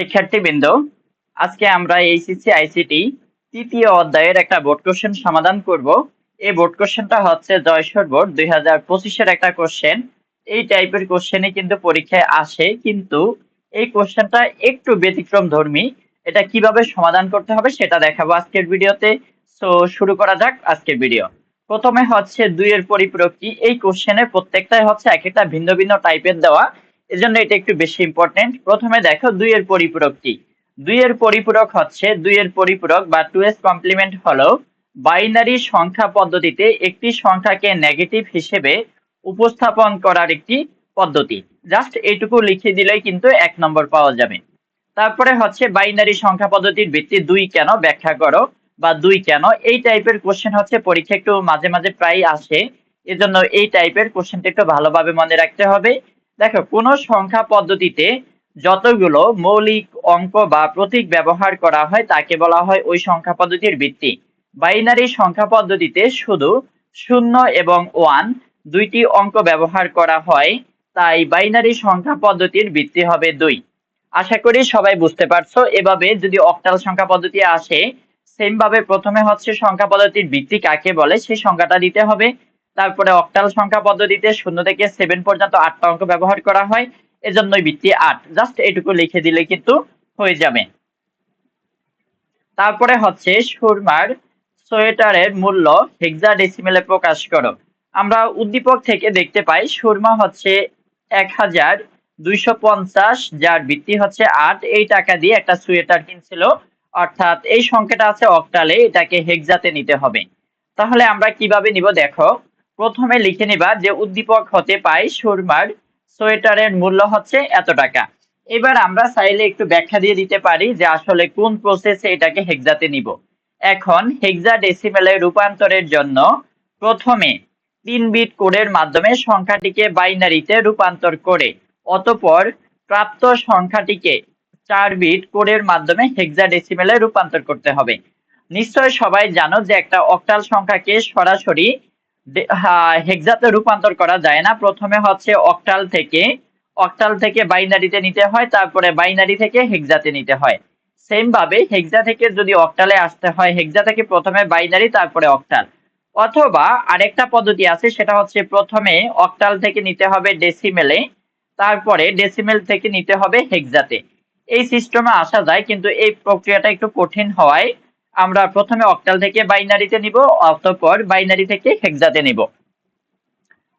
শিক্ষার্থীবৃন্দ, আজকে আমরা এইচএসসি, আইসিটি তৃতীয় অধ্যায়ের একটা বোর্ড কোশ্চেন সমাধান করব। এই বোর্ড কোশ্চেনটা হচ্ছে জয়সর বোর্ড দুই পঁচিশের একটা কোশ্চেন। এই টাইপের কোশ্চেনই কিন্তু পরীক্ষায় আসে, কিন্তু এই কোশ্চেনটা একটু ব্যতিক্রম ধর্মী। এটা কীভাবে সমাধান করতে হবে সেটা দেখাবো আজকের ভিডিওতে। সো, শুরু করা যাক আজকের ভিডিও। প্রথমে হচ্ছে দুইয়ের পরিপূরক কি? এই কোশ্চেনের প্রত্যেকটাই হচ্ছে এক একটা ভিন্ন ভিন্ন টাইপের দেওয়া। এজন্য এটা একটু বেশি ইম্পর্টেন্ট প্রথমে দেখো দুইয়ের পরিপূরক কি? দুইয়ের পরিপূরক হচ্ছে, দুইয়ের পরিপূরক বা টু এস কমপ্লিমেন্ট হলো বাইনারি সংখ্যা পদ্ধতিতে একটি সংখ্যাকে নেগেটিভ হিসেবে উপস্থাপন করার একটি পদ্ধতি। জাস্ট এইটুকু লিখে দিলেই কিন্তু এক নম্বর পাওয়া যাবে। তারপরে হচ্ছে বাইনারি সংখ্যা পদ্ধতির ভিত্তি দুই কেন ব্যাখ্যা করো বা দুই কেন? এই টাইপের কোশ্চেন হচ্ছে, পরীক্ষা একটু মাঝে মাঝে প্রায় আসে। এজন্য এই টাইপের কোশ্চেনটা একটু ভালোভাবে মনে রাখতে হবে। দেখো কোন সংখ্যা পদ্ধতিতে যতগুলো মৌলিক অঙ্ক বা প্রতীক ব্যবহার করা হয়, তাকে বলা হয় ওই সংখ্যা পদ্ধতির ভিত্তি। বাইনারি সংখ্যা পদ্ধতিতে শুধু শূন্য এবং ওয়ান দুইটি অঙ্ক ব্যবহার করা হয়, তাই বাইনারি সংখ্যা পদ্ধতির ভিত্তি হবে দুই। আশা করি সবাই বুঝতে পারছ, এভাবে যদি অক্টাল সংখ্যা পদ্ধতি আসে সেম ভাবে প্রথমে হচ্ছে সংখ্যা পদ্ধতির ভিত্তি কাকে বলে, সেই সংখ্যাটা দিতে হবে। তারপরে অক্টাল সংখ্যা পদ্ধতিতে শূন্য থেকে সেভেন পর্যন্ত আটটা অঙ্ক ব্যবহার করা হয়। এজন্যই ভিত্তি আট। জাস্ট এটুকু লিখে দিলে কিন্তু হয়ে যাবে। তারপরে হচ্ছে সুরমার সোয়েটারের মূল্য হেক্সা ডেসিমেলে প্রকাশ করো। আমরা উদ্দীপক থেকে দেখতে পাই সুরমা হচ্ছে এক হাজার দুইশো পঞ্চাশ, যার ভিত্তি হচ্ছে আট। এই টাকা দিয়ে একটা সোয়েটার কিনছিল। অর্থাৎ এই সংখ্যাটা আছে অক্টালে, এটাকে হেক্সাতে নিতে হবে। তাহলে আমরা কীভাবে নিব? দেখো প্রথমে লিখে নিবা যে উদ্দীপক হতে পাই সুরমার, সোয়েটারের মূল্য হচ্ছে এত টাকা। এবার আমরা চাইলে একটু ব্যাখ্যা দিয়ে দিতে পারি যে আসলে কোন প্রসেসে এটাকে হেক্সাতে নিব। এখন হেক্সা ডেসিমেলে রূপান্তরের জন্য প্রথমে তিন বিট কোডের মাধ্যমে সংখ্যাটিকে বাইনারিতে রূপান্তর করে, অতপর প্রাপ্ত সংখ্যাটিকে চার বিট কোডের মাধ্যমে হেক্সা ডেসিমেলে রূপান্তর করতে হবে। নিশ্চয় সবাই জানো যে একটা অক্টাল সংখ্যাকে সরাসরি হেক্সাতে রূপান্তর করা যায় না। প্রথমে হচ্ছে অক্টাল থেকে অক্টাল থেকে বাইনারিতে নিতে হয়, তারপরে বাইনারি থেকে হেক্সাতে নিতে হয়। সেম ভাবে হেক্সা থেকে যদি অক্টালে আসতে হয় হেক্সা থেকে প্রথমে বাইনারি তারপরে অক্টাল অথবা আরেকটা পদ্ধতি আছে, সেটা হচ্ছে প্রথমে অক্টাল থেকে নিতে হবে ডেসিমেলে তারপরে ডেসিমেল থেকে নিতে হবে হেক্সাতে এই সিস্টেমে আসা যায়, কিন্তু এই প্রক্রিয়াটা একটু কঠিন হওয়ায় আমরা প্রথমে অক্টাল থেকে বাইনারিতে নিব, অতঃপর বাইনারি থেকে হেক্সাতে নিব।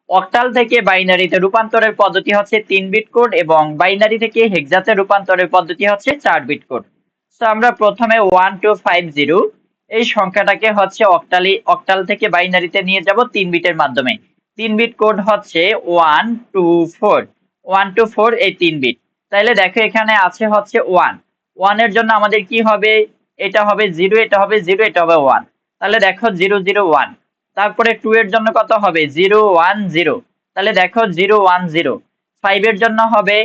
অক্টাল থেকে বাইনারিতে রূপান্তরের পদ্ধতি হচ্ছে তিন বিট কোড এবং বাইনারি থেকে হেক্সাতে রূপান্তরের পদ্ধতি হচ্ছে চার বিট কোড তো আমরা প্রথমে ওয়ান টু ফাইভ জিরো এই সংখ্যাটাকে হচ্ছে অক্টালি অক্টাল থেকে বাইনারিতে নিয়ে যাব তিন বিটের মাধ্যমে। তিন বিট কোড হচ্ছে one two four one two four এই তিন বিট তাইলে দেখো এখানে আছে হচ্ছে ওয়ান ওয়ানের জন্য আমাদের কি হবে? এটা হবে জিরো, এটা হবে জিরো, এটা হবে ওয়ান। তাহলে দেখো জিরো জিরো, ওয়ান। তারপরে টু এর জন্য কত হবে? Zero, one, zero. তাহলে দেখো জিরো, ওয়ান, জিরো। ফাইভ এর জন্য হবে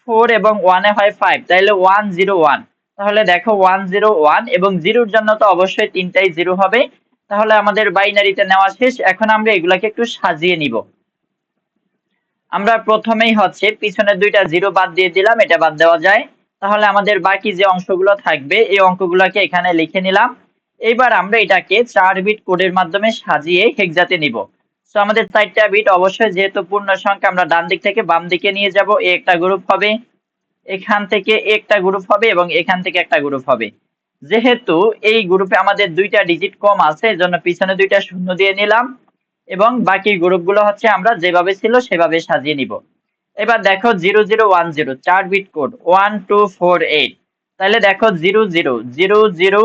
ফোর এবং ওয়ানে হয় ফাইভ তাহলে ওয়ান জিরো, ওয়ান। তাহলে দেখো ওয়ান জিরো, ওয়ান এবং জিরোর জন্য তো অবশ্যই তিনটাই জিরো হবে। তাহলে আমাদের বাইনারিতে নেওয়া শেষ। এখন আমরা এগুলাকে একটু সাজিয়ে নিব। আমরা প্রথমেই হচ্ছে পিছনের দুইটা জিরো বাদ দিয়ে দিলাম, এটা বাদ দেওয়া যায়। তাহলে আমাদের বাকি যে অংশগুলো থাকবে, এই অঙ্কগুলোকে এখানে লিখে নিলাম। এবার আমরা এটাকে চার বিট কোডের মাধ্যমে সাজিয়ে হেক্সাতে নিব। তো আমাদের চারটা বিট অবশ্যই যেহেতু পূর্ণ সংখ্যা, আমরা ডান দিক থেকে বাম দিকে নিয়ে যাব। এ একটা গ্রুপ হবে, এখান থেকে একটা গ্রুপ হবে এবং এখান থেকে একটা গ্রুপ হবে। যেহেতু এই গ্রুপে আমাদের দুইটা ডিজিট কম আছে, এজন্য পিছনে দুইটা শূন্য দিয়ে নিলাম এবং বাকি গ্রুপগুলো হচ্ছে আমরা যেভাবে ছিল সেভাবে সাজিয়ে নিব। এবার দেখো জিরো জিরো ওয়ান জিরো, চার bit code, one two four eight. তাহলে দেখো zero zero zero zero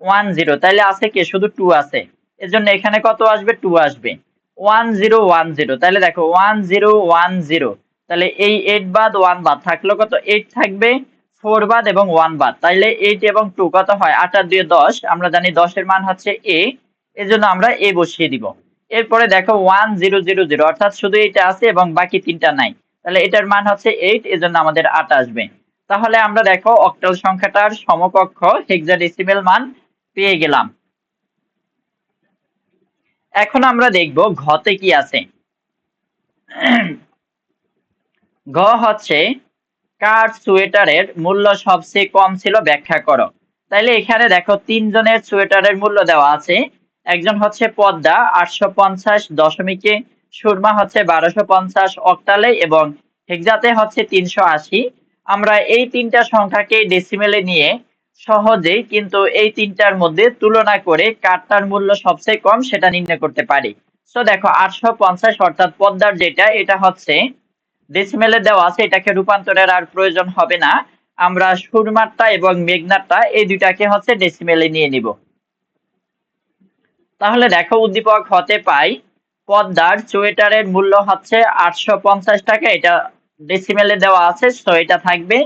one zero তাহলে আছে কি? শুধু টু আছে। এজন্য এখানে কত আসবে? টু আসবে। ওয়ান জিরো ওয়ান জিরো তাহলে দেখো ওয়ান জিরো ওয়ান জিরো। তাহলে এই এইট বাদ, ওয়ান বাদ, থাকল কত? এইট থাকবে, ফোর বাদ এবং ওয়ান বাদ। তাহলে এইট এবং টু কত হয়? আট আর দুই দশ, আমরা জানি দশের মান হচ্ছে এ, এজন্য আমরা এ বসিয়ে দিব। এরপরে দেখো ওয়ান জিরো জিরো জিরো, অর্থাৎ শুধু এটা আছে এবং বাকি তিনটা নাই। তাহলে এটার মান হচ্ছে এইট এজন্য আমাদের আট আসবে। তাহলে আমরা দেখো অক্টাল সংখ্যাটার সমকক্ষ হেক্সাডেসিমেল মান পেয়ে গেলাম। এখন আমরা দেখব ঘতে কি আছে। ঘ হচ্ছে কার সোয়েটারের মূল্য সবচেয়ে কম ছিল ব্যাখ্যা করো। তাইলে এখানে দেখো তিনজনের সোয়েটারের মূল্য দেওয়া আছে। একজন হচ্ছে পদ্মা, আটশো পঞ্চাশ দশমিকে সুরমা হচ্ছে বারোশো পঞ্চাশ অক্টালে এবং হেক্সাতে হচ্ছে তিনশো আশি। আমরা এই তিনটা সংখ্যাকে ডেসিমেলে নিয়ে সহজেই কিন্তু এই তিনটার মধ্যে তুলনা করে কারটার মূল্য সবচেয়ে কম সেটা নির্ণয় করতে পারি। সো দেখো, আটশো পঞ্চাশ অর্থাৎ পদ্মার যেটা, এটা হচ্ছে ডেসিমেলে দেওয়া আছে, এটাকে রূপান্তরের আর প্রয়োজন হবে না। আমরা সুরমারটা এবং মেঘনারটা এই দুইটাকে হচ্ছে ডেসিমেলে নিয়ে নিব। তাহলে দেখো, উদ্দীপক হতে পাই পদ্মার সোয়েটারের মূল্য হচ্ছে আটশো পঞ্চাশ টাকা। এটা ডেসিমেলে দেওয়া আছে সো এটা থাকবে।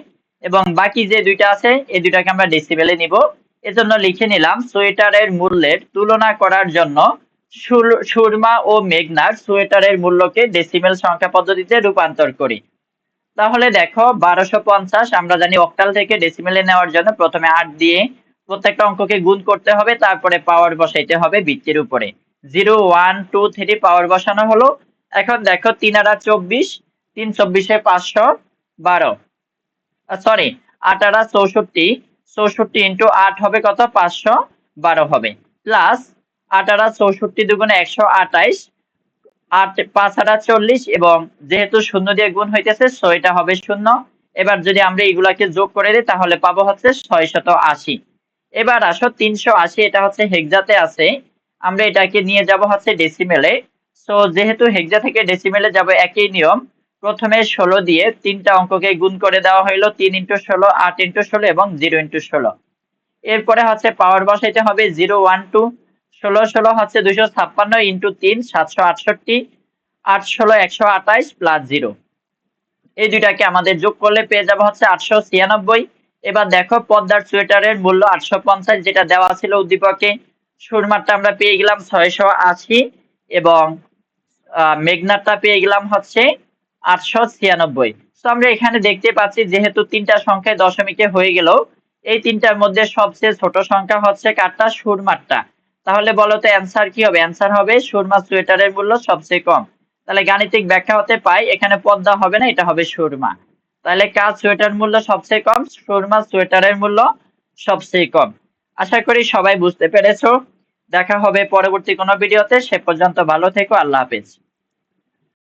এবং বাকি যে দুইটা আছে, এই দুইটাকে আমরা ডেসিমেলে নিব। এজন্য লিখে নিলাম সোয়েটারের মূল্যের তুলনা করার জন্য সুরমা ও মেঘনার সোয়েটারের মূল্যকে ডেসিমেল সংখ্যা পদ্ধতিতে রূপান্তর করি। তাহলে দেখো, বারোশো পঞ্চাশ, আমরা জানি অক্টাল থেকে ডেসিমেলে নেওয়ার জন্য প্রথমে আট দিয়ে প্রত্যেকটা অঙ্ককে গুণ করতে হবে, তারপরে পাওয়ার বসাইতে হবে বৃত্তির উপরে। Zero one two three power বসানো হলো। এখন দেখো তিন আটা চব্বিশ, তিন চব্বিশে পাঁচশো বারো। সরি আট আটা চৌষট্টি চৌষট্টি ইন্টু আট হবে কত? পাঁচশো বারো হবে। প্লাস আট আটা চৌষট্টি দুগুণে একশো আঠাইশ, আট, পাঁচ আটা চল্লিশ এবং যেহেতু শূন্য দিয়ে গুণ হইতেছে এটা হবে শূন্য। এবার যদি আমরা এগুলাকে যোগ করে দিই, তাহলে পাবো হচ্ছে ছয় শত আশি। এবার আসো তিনশো আশি, এটা হচ্ছে হেক্সাতে আছে। আমরা এটাকে নিয়ে যাব হচ্ছে ডেসিমেলে সো যেহেতু হেক্সা থেকে ডেসিমেলে যাব একই নিয়ম, প্রথমে ষোলো দিয়ে তিনটা অঙ্ককে গুণ করে দেওয়া হইল, তিন ইন্টু ষোলো, আট ইন্টু ষোলো এবং জিরো ইন্টু ষোলো। এরপরে হচ্ছে পাওয়ার বসাইতে হবে জিরো, ওয়ান, টু। ষোলো ষোলো হচ্ছে দুইশো ছাপ্পান্ন ইন্টু তিন, সাতশো আটষট্টি। আট, ষোলো, একশো আঠাইশ প্লাস জিরো। এই দুইটাকে আমাদের যোগ করলে পেয়ে যাব হচ্ছে আটশো ছিয়ানব্বই। এবার দেখো পদ্মার সোয়েটারের মূল্য আটশো পঞ্চাশ, যেটা দেওয়া ছিল উদ্দীপকে। সুরমারটা আমরা পেয়ে গেলাম ছয়শো আশি এবং মেঘনারটা পেয়ে গেলাম হচ্ছে আটশো ছিয়ানব্বই। তো আমরা এখানে দেখতে পাচ্ছি যেহেতু তিনটা সংখ্যায় দশমিকে হয়ে গেল, এই তিনটার মধ্যে সবচেয়ে ছোট সংখ্যা হচ্ছে কারটা? সুরমারটা। তাহলে বলো তো অ্যান্সার কি হবে? অ্যান্সার হবে সুরমা সোয়েটারের মূল্য সবচেয়ে কম। তাহলে গাণিতিক ব্যাখ্যা হতে পাই, এখানে পদ্মা হবে না, এটা হবে সুরমা। তাহলে কাজ সোয়েটার মূল্য সবচেয়ে কম? সুরমা সোয়েটারের মূল্য সবচেয়ে কম। আশা করি সবাই বুঝতে পেরেছ। দেখা হবে পরবর্তী কোনো ভিডিওতে। সে পর্যন্ত ভালো থেকো। আল্লাহ হাফেজ।